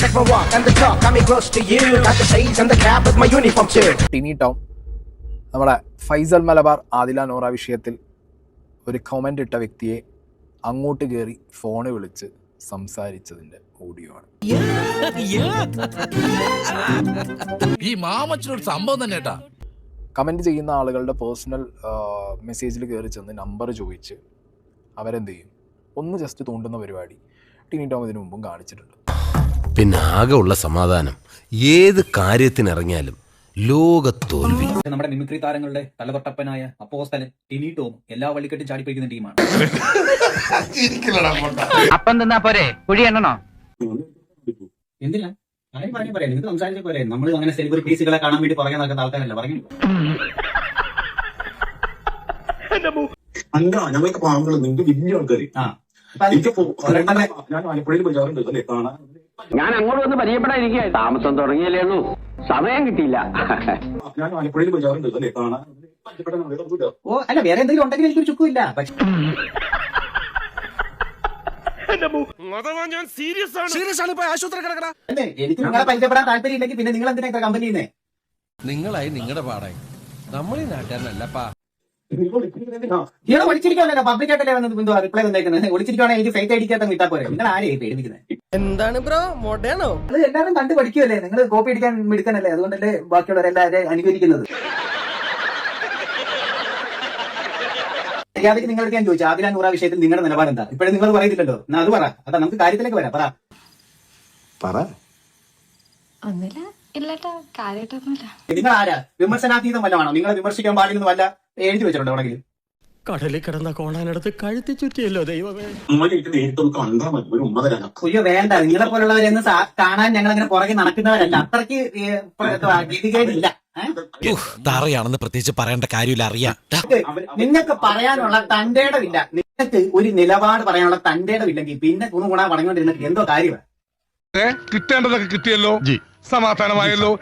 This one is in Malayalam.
Check my walk and the talk, coming close to you. Got the shades and the cap with my uniform too. Tiny Tom നമ്മളെ ഫൈസൽ മലബാർ ആദില നോറ വിഷയത്തിൽ ഒരു കമന്റ് ഇട്ട വ്യക്തിയെ അങ്ങോട്ട് കയറി ഫോണ് വിളിച്ച് സംസാരിച്ചതിന്റെ ഓഡിയോ ആണ്. ഈ മാമച്ചനൊരു സംഭവം തന്നെ കേട്ടാ. കമന്റ് ചെയ്യുന്ന ആളുകളുടെ പേഴ്സണൽ മെസ്സേജിൽ കയറി ചെന്ന് നമ്പർ ചോദിച്ച് അവരെന്ത് ചെയ്യും? ഒന്ന് ജസ്റ്റ് തോണ്ടുന്ന പരിപാടി. ടിനി ടോം ഇതിനു മുമ്പും കാണിച്ചിട്ടുണ്ട്. പിന്നെ ആകെ ഉള്ള സമാധാനം. ഏത് കാര്യത്തിനിറങ്ങിയാലും ലോക തോൽവി നമ്മുടെ മിമിക്രി താരങ്ങളുടെ തലതൊട്ടപ്പനായ അപ്പോസ്തലൻ ടിനി ടോം എല്ലാ വള്ളിക്കെട്ടും ചാടിപ്പിടിക്കുന്ന ടീമാണ്. അപ്പം തിന്നാ പോരെ? കുഴി എണ്ണണോ? എന്തിനാ? കാര്യം പറഞ്ഞു പറയാം നിങ്ങൾക്ക് സംസാരിച്ച പോരെ. നമ്മൾ അങ്ങനെ സെലിബ്രിറ്റീസുകളെ കാണാൻ വേണ്ടി പറയാൻ നടക്കുന്ന ആൾക്കാരല്ല പറഞ്ഞു? അല്ല ഞങ്ങൾക്ക് പാമ്പുകൾ നിങ്ങൾക്ക് വലിയ ആൾക്കാർ ഞാൻ ആലപ്പുഴയിൽ അല്ലേ? കാണാൻ ഞാൻ അങ്ങോട്ട് വന്ന് പരിചയപ്പെടാതിരിക്കുക താമസം തുടങ്ങിയല്ലേ ഉള്ളൂ സമയം കിട്ടിയില്ല. ഞാൻ ആലപ്പുഴയിൽ ചാറുണ്ട് അല്ലേ കാണാൻ ഓ അല്ല വേറെ എന്തെങ്കിലും ഉണ്ടെങ്കിൽ എനിക്കൊരു ചുക്കുമില്ല. പക്ഷെ അല്ലേ, എനിക്ക് നിങ്ങളെ പരിചയപ്പെടാൻ താല്പര്യം ഇല്ലെങ്കിൽ പിന്നെ നിങ്ങൾ എന്തിനാ കമ്പനി ചെയ്യുന്നേ നിങ്ങളായി നിങ്ങളുടെ പാടായി. നമ്മളീ നാട്ടുകാരനല്ലപ്പാ? ഇയാളെ ഒളിച്ചിരിക്കാനല്ലോ പബ്ലിക് ആയിട്ടല്ലേ വന്നത്? റിപ്ലൈ തന്നേക്കുന്നത്? ഒളിച്ചിരിക്കുവാണെങ്കിൽ എനിക്ക് ഫേക്ക് അടിക്കാത്ത കിട്ടാ പോരെ. നിങ്ങൾ ആരെയും പേടിപ്പിക്കുന്നത് എന്താണ് ബ്രോ? മോഡേണോ? അത് എല്ലാവരും കണ്ടു പഠിക്കുമല്ലേ നിങ്ങൾ കോപ്പി അടിക്കാൻ മിടുക്കനല്ലേ? അതുകൊണ്ടല്ലേ ബാക്കിയുള്ളവരെല്ലാവരെയും അനുകരിക്കുന്നത്. മര്യാദയ്ക്ക് നിങ്ങൾക്ക് ഞാൻ ചോദിച്ചു ആദില നൂറ വിഷയത്തിൽ നിങ്ങളുടെ നിലപാട് എന്താ? ഇപ്പോഴും നിങ്ങൾ പറയുന്നില്ലല്ലോ എന്നാ അത് പറ. അതാ നമുക്ക് കാര്യത്തിലേക്ക് വരാം. പറ. പറ. ഒന്നുമില്ല. ഇല്ലട്ടോ കാര്യമായിട്ടൊന്നുമില്ല. നിങ്ങൾ ആരാ? വിമർശനാതീതം വല്ലതാണോ നിങ്ങളെ വിമർശിക്കാൻ പാടില്ലെന്ന് വല്ല എഴുതി വെച്ചിട്ടുണ്ടോ കടലിൽ കിടന്ന കോണാനടുത്ത് കഴുത്തി ചുറ്റിയല്ലോ ദൈവമേ. നമ്മൾ എനിക്ക് നേരിട്ടൊന്ന് കണ്ടാൽ മതി. ഒരു ഉമ്മ തരാനാ. അയ്യോ വേണ്ട. നിങ്ങളെ പോലുള്ളവരെന്ന് സാ- കാണാൻ ഞങ്ങൾ അങ്ങനെ പുറകെ നടക്കുന്നവരല്ല. അത്രയ്ക്ക് ഗതികേടില്ല. തറയാണെന്ന് പ്രത്യേകിച്ച് പറയേണ്ട കാര്യമില്ല അറിയാം. നിങ്ങൾക്ക് പറയാനുള്ള തന്റെ ഇടമില്ല നിങ്ങൾക്ക് ഒരു നിലപാട് പറയാനുള്ള തന്റെ ഇടമില്ലെങ്കിൽ പിന്നെ ഗുണ ഗുണ പറഞ്ഞുകൊണ്ടിരുന്നിട്ട് എന്തോ കാര്യമാണ് കിട്ടേണ്ടതൊക്കെ കിട്ടിയല്ലോ. സമാധാനമായല്ലോ.